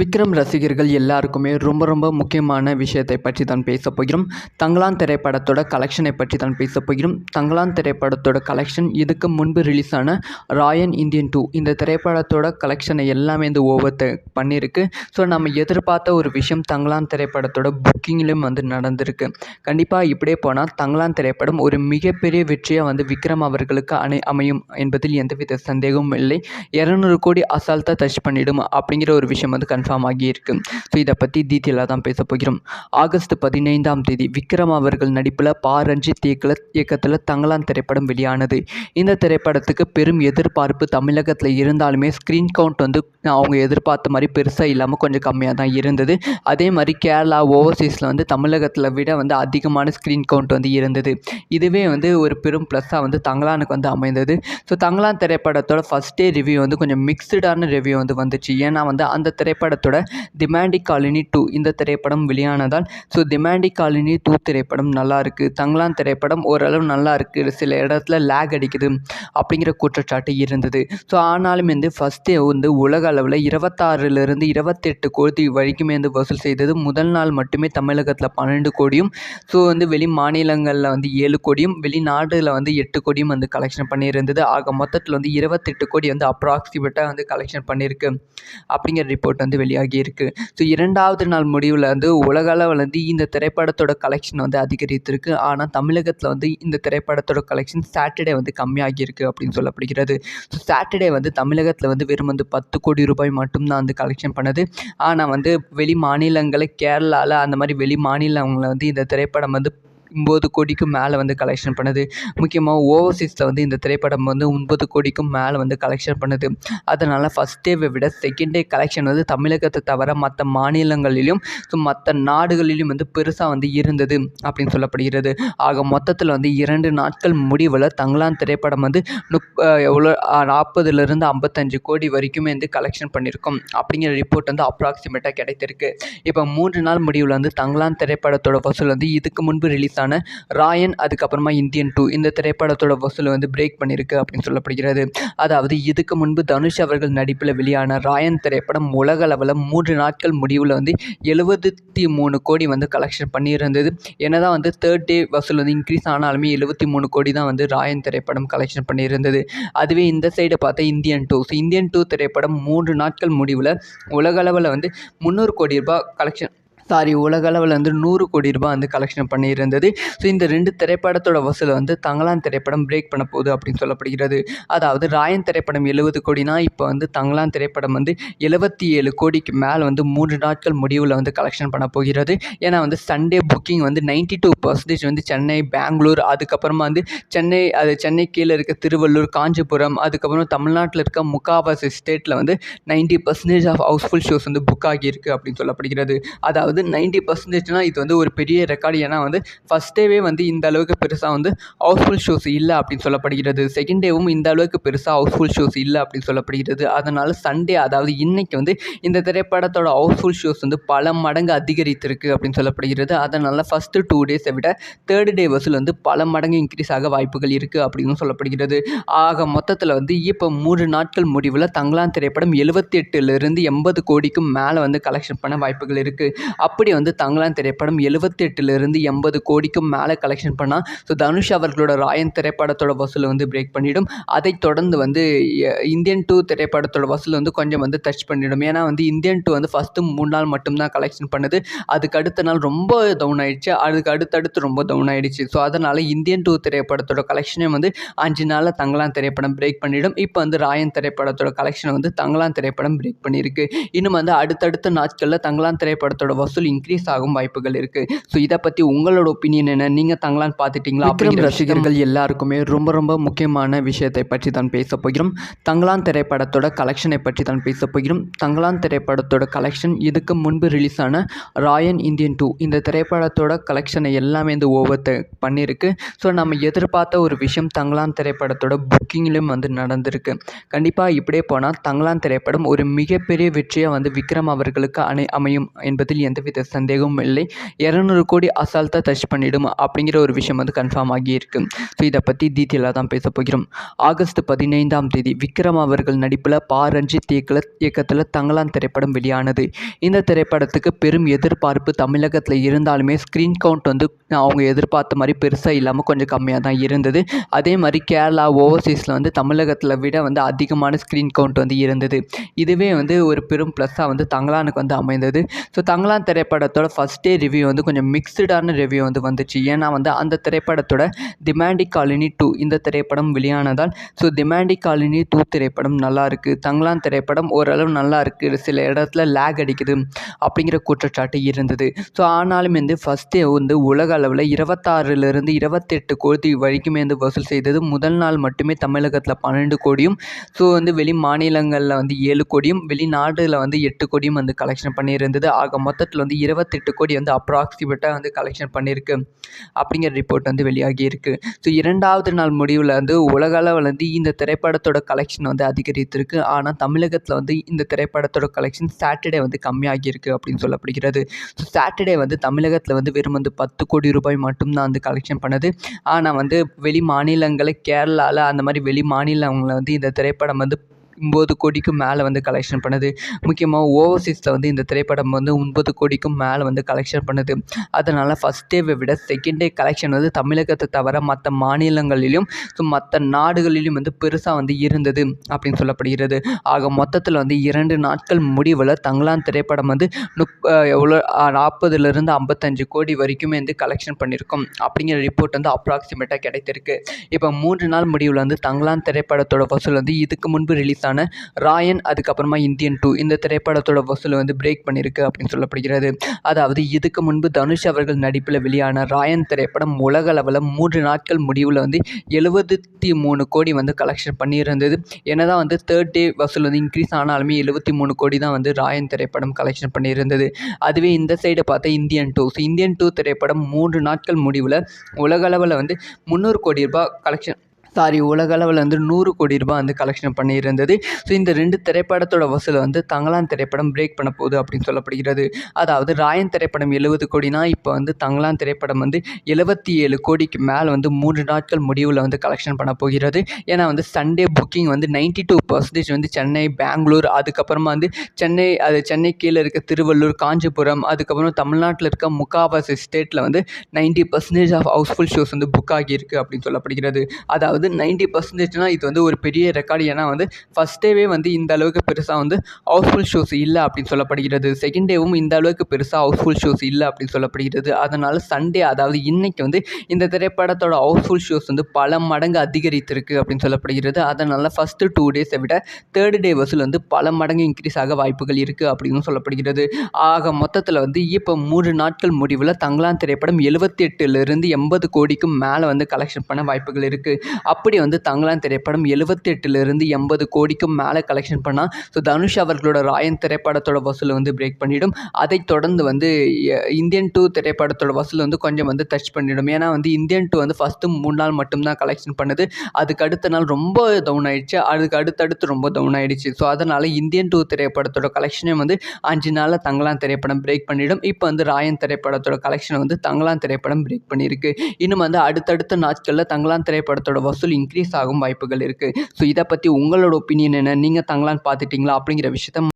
விக்ரம் ரசிகர்கள் எல்லாருக்குமே ரொம்ப ரொம்ப முக்கியமான விஷயத்தை பற்றி தான் பேச போகிறோம். தங்களான் திரைப்படத்தோட கலெக்ஷனை பற்றி தான் பேச போகிறோம். தங்களான் திரைப்படத்தோட கலெக்ஷன் இதுக்கு முன்பு ரிலீஸ் ஆன ராயன் இந்தியன் டூ இந்த திரைப்படத்தோட கலெக்ஷனை எல்லாமே இந்த ஓவத்தை பண்ணியிருக்கு. ஸோ நம்ம எதிர்பார்த்த ஒரு விஷயம் தங்களான் திரைப்படத்தோட புக்கிங்லேயும் வந்து நடந்திருக்கு. கண்டிப்பாக இப்படியே போனால் தங்களான் திரைப்படம் ஒரு மிகப்பெரிய வெற்றியாக வந்து விக்ரம் அவர்களுக்கு அணை அமையும் என்பதில் எந்தவித சந்தேகமும் இல்லை. இரநூறு கோடி அசால்ட்டாக டச் பண்ணிடும் அப்படிங்கிற ஒரு விஷயம் வந்து கன்ஃபார்ம் ஆகியிருக்கு ஸோ இதை பற்றி டீட்டெயிலாக தான் பேச போகிறோம். ஆகஸ்ட் பதினைந்தாம் தேதி விக்ரம் அவர்கள் நடிப்பில் பா ரஞ்சித் இயக்கல இயக்கத்தில் தங்கலான் திரைப்படம் வெளியானது. இந்த திரைப்படத்துக்கு பெரும் எதிர்பார்ப்பு தமிழகத்தில் இருந்தாலுமே ஸ்க்ரீன் கவுண்ட் வந்து அவங்க எதிர்பார்த்த மாதிரி பெருசாக இல்லாமல் கொஞ்சம் கம்மியாக தான் இருந்தது. அதே மாதிரி கேரளா ஓவர்சீஸில் வந்து தமிழகத்தில் விட வந்து அதிகமான ஸ்க்ரீன் கவுண்ட் வந்து இருந்தது. இதுவே வந்து ஒரு பெரும் ப்ளஸ்ஸாக வந்து தங்கலானுக்கு வந்து அமைந்தது. ஸோ தங்கலான் திரைப்படத்தோட ஃபஸ்ட் டே ரிவ்யூ வந்து கொஞ்சம் மிக்சடான ரிவ்யூ வந்து வந்துச்சு. ஏன்னா வந்து அந்த படத்தோட திமாண்டி காலனி டூ இந்த திரைப்படம் வெளியானதால் ஸோ திமாண்டி காலனி டூ திரைப்படம் நல்லா இருக்குது தங்கலான் திரைப்படம் ஓரளவு நல்லா இருக்குது சில இடத்துல லேக் அடிக்குது அப்படிங்கிற குற்றச்சாட்டு இருந்தது. ஸோ ஆனாலும் வந்து ஃபஸ்ட்டே வந்து உலக அளவில் இருபத்தாறுலேருந்து இருபத்தெட்டு கோடி வரைக்குமே வந்து வசூல் செய்தது. முதல் நாள் மட்டுமே தமிழகத்தில் பன்னெண்டு கோடியும் ஸோ வந்து வெளி மாநிலங்களில் வந்து ஏழு கோடியும் வெளிநாடுல வந்து எட்டு கோடியும் வந்து கலெக்ஷன் பண்ணியிருந்தது. ஆக மொத்தத்தில் வந்து இருபத்தெட்டு கோடி வந்து அப்ராக்சிமேட்டாக வந்து கலெக்ஷன் பண்ணியிருக்கு. அப்படிங்கிற ரிப்போர்ட் வந்து வெளியாகி இருக்கு. ஸோ இரண்டாவது நாள் முடிவில் வந்து உலக அளவில் வந்து இந்த திரைப்படத்தோட கலெக்ஷன் வந்து அதிகரித்திருக்கு. ஆனால் தமிழகத்தில் வந்து இந்த திரைப்படத்தோட கலெக்ஷன் சாட்டர்டே வந்து கம்மியாகிருக்கு அப்படின்னு சொல்லப்படுகிறது. ஸோ சாட்டர்டே வந்து தமிழகத்தில் வந்து வெறும் வந்து பத்து கோடி ரூபாய் மட்டும்தான் வந்து கலெக்ஷன் பண்ணுது. ஆனால் வந்து வெளி மாநிலங்களை கேரளாவில் அந்த மாதிரி வெளி மாநிலங்களில் வந்து இந்த திரைப்படம் வந்து ஒம்பது கோடிக்கும் மேலே வந்து கலெக்ஷன் பண்ணுது. முக்கியமாக ஓவர்சீஸில் வந்து இந்த திரைப்படம் வந்து ஒன்பது கோடிக்கும் மேலே வந்து கலெக்ஷன் பண்ணுது. அதனால் ஃபஸ்ட் டேவை விட செகண்ட் டே கலெக்ஷன் வந்து தமிழகத்தை தவிர மற்ற மாநிலங்களிலும் ஸோ மற்ற நாடுகளிலும் வந்து பெருசாக வந்து இருந்தது அப்படின்னு சொல்லப்படுகிறது. ஆக மொத்தத்தில் வந்து இரண்டு நாட்கள் முடிவில் தங்களான் திரைப்படம் வந்து முப் எவ்வளோ நாற்பதுலேருந்து ஐம்பத்தஞ்சு கோடி வரைக்குமே வந்து கலெக்ஷன் பண்ணியிருக்கோம் அப்படிங்கிற ரிப்போர்ட் வந்து அப்ராக்சிமேட்டாக கிடைத்திருக்கு. இப்போ மூன்று நாள் முடிவில் வந்து தங்களான் திரைப்படத்தோட வசூல் வந்து இதுக்கு முன்பு ரிலீஸ் ஆன ராயன் அதுக்கப்புறமா இந்தியன் டூ இந்த திரைப்படத்தோட வசூலை வந்து பிரேக் பண்ணியிருக்கு அப்படின்னு சொல்லப்படுகிறது. அதாவது இதுக்கு முன்பு தனுஷ் அவர்கள் நடிப்பில் வெளியான ராயன் திரைப்படம் உலக அளவில் மூன்று நாட்கள் முடிவில் வந்து எழுபத்தி மூணு கோடி வந்து கலெக்ஷன் பண்ணியிருந்தது. என்னதான் வந்து தேர்ட் டே வசூல் வந்து இன்க்ரீஸ் ஆனாலுமே எழுபத்தி மூணு கோடி தான் வந்து ராயன் திரைப்படம் கலெக்ஷன் பண்ணியிருந்தது. அதுவே இந்த சைடை பார்த்தா Indian two so Indian two திரைப்படம் மூன்று நாட்கள் முடிவில் உலக அளவில் வந்து முந்நூறு கோடி ரூபாய் கலெக்ஷன் சாரி உலக அளவில் வந்து நூறு கோடி ரூபாய் வந்து கலெக்ஷன் பண்ணியிருந்தது. ஸோ இந்த ரெண்டு திரைப்படத்தோட வசூலை வந்து தங்கலான் திரைப்படம் பிரேக் பண்ண போகுது அப்படின்னு சொல்லப்படுகிறது. அதாவது ராயன் திரைப்படம் எழுபது கோடினா இப்போ வந்து தங்கலான் திரைப்படம் வந்து எழுபத்தி ஏழு கோடிக்கு மேலே வந்து மூன்று நாட்கள் முடிவில் வந்து கலெக்ஷன் பண்ண போகிறது. ஏன்னா வந்து சண்டே புக்கிங் வந்து நைன்டி டூ பர்சன்டேஜ் வந்து சென்னை பெங்களூர் அதுக்கப்புறமா வந்து சென்னை அது சென்னை கீழே இருக்க திருவள்ளூர் காஞ்சிபுரம் அதுக்கப்புறம் தமிழ்நாட்டில் இருக்க முக்காவாசி ஸ்டேட்டில் வந்து ninety percentage of housefull shows வந்து புக் ஆகியிருக்கு அப்படின்னு சொல்லப்படுகிறது. அதாவது வந்து நைன்ட்டி பர்சன்டேஜ்னால் இது வந்து ஒரு பெரிய ரெக்கார்டு ஏன்னா வந்து ஃபஸ்ட் டேவே வந்து இந்த அளவுக்கு பெருசாக வந்து ஹவுஸ்ஃபுல் ஷோஸ் இல்லை அப்படின்னு சொல்லப்படுகிறது. செகண்ட் டேவும் இந்த அளவுக்கு பெருசாக ஹவுஸ்ஃபுல் ஷோஸ் இல்லை அப்படின்னு சொல்லப்படுகிறது. அதனால் சண்டே அதாவது இன்னைக்கு வந்து இந்த திரைப்படத்தோட ஹவுஸ்ஃபுல் ஷோஸ் வந்து பல மடங்கு அதிகரித்திருக்கு அப்படின்னு சொல்லப்படுகிறது. அதனால் ஃபஸ்ட்டு டூ டேஸை விட தேர்ட் டே வசூல் வந்து பல மடங்கு இன்க்ரீஸ் ஆக வாய்ப்புகள் இருக்குது அப்படின்னு சொல்லப்படுகிறது. ஆக மொத்தத்தில் வந்து இப்போ மூன்று நாட்கள் முடிவில் தங்களான் திரைப்படம் எழுபத்தி எட்டுலேருந்து எண்பது கோடிக்கும் மேலே வந்து கலெக்ஷன் பண்ண வாய்ப்புகள் இருக்குது அப்படி வந்து தங்களான் திரைப்படம் எழுபத்தெட்டுலேருந்து எண்பது கோடிக்கும் மேலே கலெக்ஷன் பண்ணால் ஸோ தனுஷ் அவர்களோட ராயன் திரைப்படத்தோட வசூலை வந்து பிரேக் பண்ணிடும். அதை தொடர்ந்து வந்து இந்தியன் டூ திரைப்படத்தோட வசூல் வந்து கொஞ்சம் வந்து டச் பண்ணிடும். ஏன்னா வந்து இந்தியன் டூ வந்து ஃபஸ்ட்டு மூணு நாள் மட்டும்தான் கலெக்ஷன் பண்ணுது. அதுக்கு அடுத்த நாள் ரொம்ப டவுன் ஆயிடுச்சு. அதுக்கு அடுத்தடுத்து ரொம்ப டவுன் ஆயிடுச்சு. ஸோ அதனால் இந்தியன் டூ திரைப்படத்தோட கலெக்ஷனே வந்து அஞ்சு நாளில் தங்களான் திரைப்படம் பிரேக் பண்ணிடும். இப்போ வந்து ராயன் திரைப்படத்தோட கலெக்ஷனை வந்து தங்களான் திரைப்படம் பிரேக் பண்ணியிருக்கு. இன்னும் வந்து அடுத்தடுத்த நாட்களில் தங்களான் திரைப்படத்தோட வசூல் இன்க்ரீஸ் ஆகும் வாய்ப்புகள் இருக்குது ஸோ இதை பற்றி உங்களோட ஒப்பீனியன் என்ன? நீங்கள் தங்கலான் பார்த்துட்டிங்களா அப்படிங்கிற ரசிகர்கள் எல்லாருக்குமே ரொம்ப ரொம்ப முக்கியமான விஷயத்தை பற்றி தான் பேச போகிறோம். தங்கலான் திரைப்படத்தோட கலெக்ஷனை பற்றி தான் பேச போகிறோம். தங்கலான் திரைப்படத்தோட கலெக்ஷன் இதுக்கு முன்பு ரிலீஸ் ஆன ராயன் இந்தியன் டூ இந்த திரைப்படத்தோட கலெக்ஷனை எல்லாமே இந்த ஓவத்தை பண்ணியிருக்கு. ஸோ நம்ம எதிர்பார்த்த ஒரு விஷயம் தங்கலான் திரைப்படத்தோட புக்கிங்கிலும் வந்து நடந்திருக்கு. கண்டிப்பாக இப்படியே போனால் தங்கலான் திரைப்படம் ஒரு மிகப்பெரிய வெற்றியாக வந்து விக்ரம் அவர்களுக்கு அணை அமையும் என்பதில் எந்தவித எந்தவித சந்தேகமும் இல்லை. இரநூறு கோடி அசால்ட்டாக டச் பண்ணிடும் அப்படிங்கிற ஒரு விஷயம் வந்து கன்ஃபார்ம் ஆகியிருக்கு. ஸோ இதை பற்றி டீட்டெயிலாக தான் பேச போகிறோம். ஆகஸ்ட் பதினைந்தாம் தேதி விக்ரம் அவர்கள் நடிப்பில் பா. ரஞ்சித் இயக்கத்தில் தங்கலான் திரைப்படம் வெளியானது. இந்த திரைப்படத்துக்கு பெரும் எதிர்பார்ப்பு தமிழகத்தில் இருந்தாலுமே ஸ்க்ரீன் கவுண்ட் வந்து அவங்க எதிர்பார்த்த மாதிரி பெருசாக இல்லாமல் கொஞ்சம் கம்மியாக தான் இருந்தது. அதே மாதிரி கேரளா ஓவர்சீஸில் வந்து தமிழகத்தில் விட வந்து அதிகமான ஸ்க்ரீன் கவுண்ட் வந்து இருந்தது. இதுவே வந்து ஒரு பெரும் ப்ளஸ்ஸாக வந்து தங்கலானுக்கு வந்து அமைந்தது. ஸோ தங்கலான் திரைப்படத்தோட ஃபஸ்ட் டே ரிவ்யூ வந்து கொஞ்சம் மிக்சடான ரிவ்யூ வந்து வந்துச்சு. ஏன்னா வந்து அந்த திரைப்படத்தோட டிமாண்டி காலனி டூ இந்த திரைப்படம் வெளியானதால் ஸோ டிமாண்டி காலனி டூ திரைப்படம் நல்லா இருக்குது தங்கலான் திரைப்படம் ஓரளவு நல்லா இருக்குது சில இடத்துல லேக் அடிக்குது அப்படிங்கிற குற்றச்சாட்டு இருந்தது. ஸோ ஆனாலும் வந்து ஃபஸ்ட் டே வந்து உலக அளவில் இருபத்தாறுலேருந்து இருபத்தெட்டு கோடி வரைக்குமே வந்து வசூல் செய்தது. முதல் நாள் மட்டுமே தமிழகத்தில் பன்னெண்டு கோடியும் ஸோ வந்து வெளி மாநிலங்களில் வந்து ஏழு கோடியும் வெளிநாடுல வந்து எட்டு கோடியும் வந்து கலெக்ஷன் பண்ணியிருந்தது. ஆக மொத்தத்தில் வந்து இருபத்தெட்டு கோடி வந்து அப்ராக்சிமேட்டாக வந்து கலெக்ஷன் பண்ணியிருக்கு. அப்படிங்கிற ரிப்போர்ட் வந்து வெளியாகி இருக்குது ஸோ இரண்டாவது நாள் முடிவில் வந்து உலக அளவில் வந்து இந்த திரைப்படத்தோட கலெக்ஷன் வந்து அதிகரித்திருக்கு. ஆனால் தமிழகத்தில் வந்து இந்த திரைப்படத்தோட கலெக்ஷன் சாட்டர்டே வந்து கம்மியாகியிருக்கு அப்படின்னு சொல்லப்படுகிறது. ஸோ சாட்டர்டே வந்து தமிழகத்தில் வந்து வெறும் வந்து பத்து கோடி ரூபாய் மட்டும்தான் வந்து கலெக்ஷன் பண்ணது. ஆனால் வந்து வெளி மாநிலங்களை கேரளாவில் அந்த மாதிரி வெளி மாநிலங்களில் வந்து இந்த திரைப்படம் வந்து ஒம்பது கோடிக்கும் மேலே வந்து கலெக்ஷன் பண்ணுது. முக்கியமாக ஓவர்சீஸில் வந்து இந்த திரைப்படம் வந்து ஒன்பது கோடிக்கும் மேலே வந்து கலெக்ஷன் பண்ணுது. அதனால் ஃபஸ்ட் டேவை விட செகண்ட் டே கலெக்ஷன் வந்து தமிழகத்தை தவிர மற்ற மாநிலங்களிலும் ஸோ மற்ற நாடுகளிலும் வந்து பெருசாக வந்து இருந்தது அப்படின்னு சொல்லப்படுகிறது. ஆக மொத்தத்தில் வந்து இரண்டு நாட்கள் முடிவில் தங்களான் திரைப்படம் வந்து முப் எவ்வளோ நாற்பதுலேருந்து ஐம்பத்தஞ்சு கோடி வரைக்குமே வந்து கலெக்ஷன் பண்ணியிருக்கோம் அப்படிங்கிற ரிப்போர்ட் வந்து அப்ராக்சிமேட்டாக கிடைத்திருக்கு. இப்போ மூன்று நாள் முடிவில் வந்து தங்களான் திரைப்படத்தோட வசூல் வந்து இதுக்கு முன்பு ரிலீஸ் ஆன ராயன் அதுக்கப்புறமா இந்தியன் டூ இந்த திரைப்படத்தோட வசூலை வந்து பிரேக் பண்ணியிருக்கு அப்படின்னு சொல்லப்படுகிறது. அதாவது இதுக்கு முன்பு தனுஷ் அவர்கள் நடிப்பில் வெளியான ராயன் திரைப்படம் உலக அளவில் மூன்று நாட்கள் முடிவில் வந்து எழுபத்தி மூணு கோடி வந்து கலெக்ஷன் பண்ணியிருந்தது. என்னதான் வந்து தேர்ட் டே வசூல் வந்து இன்க்ரீஸ் ஆனாலுமே எழுபத்தி மூணு கோடி தான் வந்து ராயன் திரைப்படம் கலெக்ஷன் பண்ணியிருந்தது. அதுவே இந்த சைடை பார்த்தா Indian two so Indian two திரைப்படம் மூன்று நாட்கள் முடிவில் உலகளவில் வந்து முந்நூறு கோடி ரூபாய் கலெக்ஷன் சாரி உலகளவில் வந்து நூறு கோடி ரூபாய் வந்து கலெக்ஷன் பண்ணியிருந்தது. ஸோ இந்த ரெண்டு திரைப்படத்தோட வசூலை வந்து தங்கலான் திரைப்படம் பிரேக் பண்ண போகுது அப்படின்னு சொல்லப்படுகிறது. அதாவது ராயன் திரைப்படம் எழுபது கோடினா இப்போ வந்து தங்கலான் திரைப்படம் வந்து எழுபத்தி ஏழு கோடிக்கு மேலே வந்து மூன்று நாட்கள் முடிவில் வந்து கலெக்ஷன் பண்ண போகிறது. ஏன்னா வந்து சண்டே புக்கிங் வந்து நைன்டி டூ பர்சன்டேஜ் வந்து சென்னை பெங்களூர் அதுக்கப்புறமா வந்து சென்னை அது சென்னை கீழே இருக்க திருவள்ளூர் காஞ்சிபுரம் அதுக்கப்புறம் தமிழ்நாட்டில் இருக்க முக்காவாசி ஸ்டேட்டில் வந்து ninety percentage of housefull shows வந்து புக் ஆகியிருக்கு அப்படின்னு சொல்லப்படுகிறது. அதாவது நைன்ட்டி பர்சன்டேஜ்னால் இது வந்து ஒரு பெரிய ரெக்கார்டு ஏன்னா வந்து ஃபஸ்ட் டேவே வந்து இந்த அளவுக்கு பெருசாக வந்து ஹவுஸ்ஃபுல் ஷோஸ் இல்லை அப்படின்னு சொல்லப்படுகிறது. செகண்ட் டேவும் இந்த அளவுக்கு பெருசாக ஹவுஸ்ஃபுல் ஷோஸ் இல்லை அப்படின்னு சொல்லப்படுகிறது. அதனால் சண்டே அதாவது இன்னைக்கு வந்து இந்த திரைப்படத்தோட ஹவுஸ்ஃபுல் ஷோஸ் வந்து பல மடங்கு அதிகரித்திருக்கு அப்படின்னு சொல்லப்படுகிறது. அதனால் ஃபஸ்ட்டு டூ டேஸை விட தேர்ட் டே வசூல் வந்து பல மடங்கு இன்க்ரீஸ் ஆக வாய்ப்புகள் இருக்குது அப்படின்னு சொல்லப்படுகிறது. ஆக மொத்தத்தில் வந்து இப்போ மூன்று நாட்கள் முடிவில் தங்களான் திரைப்படம் எழுபத்தி எட்டுலேருந்து எண்பது கோடிக்கும் மேலே வந்து கலெக்ஷன் பண்ண வாய்ப்புகள் இருக்குது அப்படி வந்து தங்கலான் திரைப்படம் எழுபத்தெட்டுலேருந்து எண்பது கோடிக்கும் மேலே கலெக்ஷன் பண்ணால் ஸோ தனுஷ் அவர்களோட ராயன் திரைப்படத்தோட வசூலை வந்து பிரேக் பண்ணிவிடும் அதைத் தொடர்ந்து வந்து இந்தியன் டூ திரைப்படத்தோட வசூல் வந்து கொஞ்சம் வந்து டச் பண்ணிவிடும் ஏன்னா வந்து இந்தியன் டூ வந்து ஃபஸ்ட்டு மூணு நாள் மட்டும்தான் கலெக்ஷன் பண்ணுது. அதுக்கு அடுத்த நாள் ரொம்ப டவுன் ஆயிடுச்சு. அதுக்கு அடுத்தடுத்து ரொம்ப டவுன் ஆயிடுச்சு. ஸோ அதனால் இந்தியன் டூ திரைப்படத்தோட கலெக்ஷனே வந்து அஞ்சு நாளில் தங்கலான் திரைப்படம் பிரேக் பண்ணிவிடும் இப்போ வந்து ராயன் திரைப்படத்தோட கலெக்ஷனை வந்து தங்கலான் திரைப்படம் பிரேக் பண்ணியிருக்கு. இன்னும் வந்து அடுத்தடுத்த நாட்களில் தங்கலான் திரைப்படத்தோட வசூல் இன்க்ரீஸ் ஆகும் வாய்ப்புகள் இருக்குது ஸோ இதை பற்றி உங்களோட ஒப்பீனியன் என்ன? நீங்கள் தங்கலான் பார்த்துட்டீங்களா? அப்படிங்கிற விஷயத்த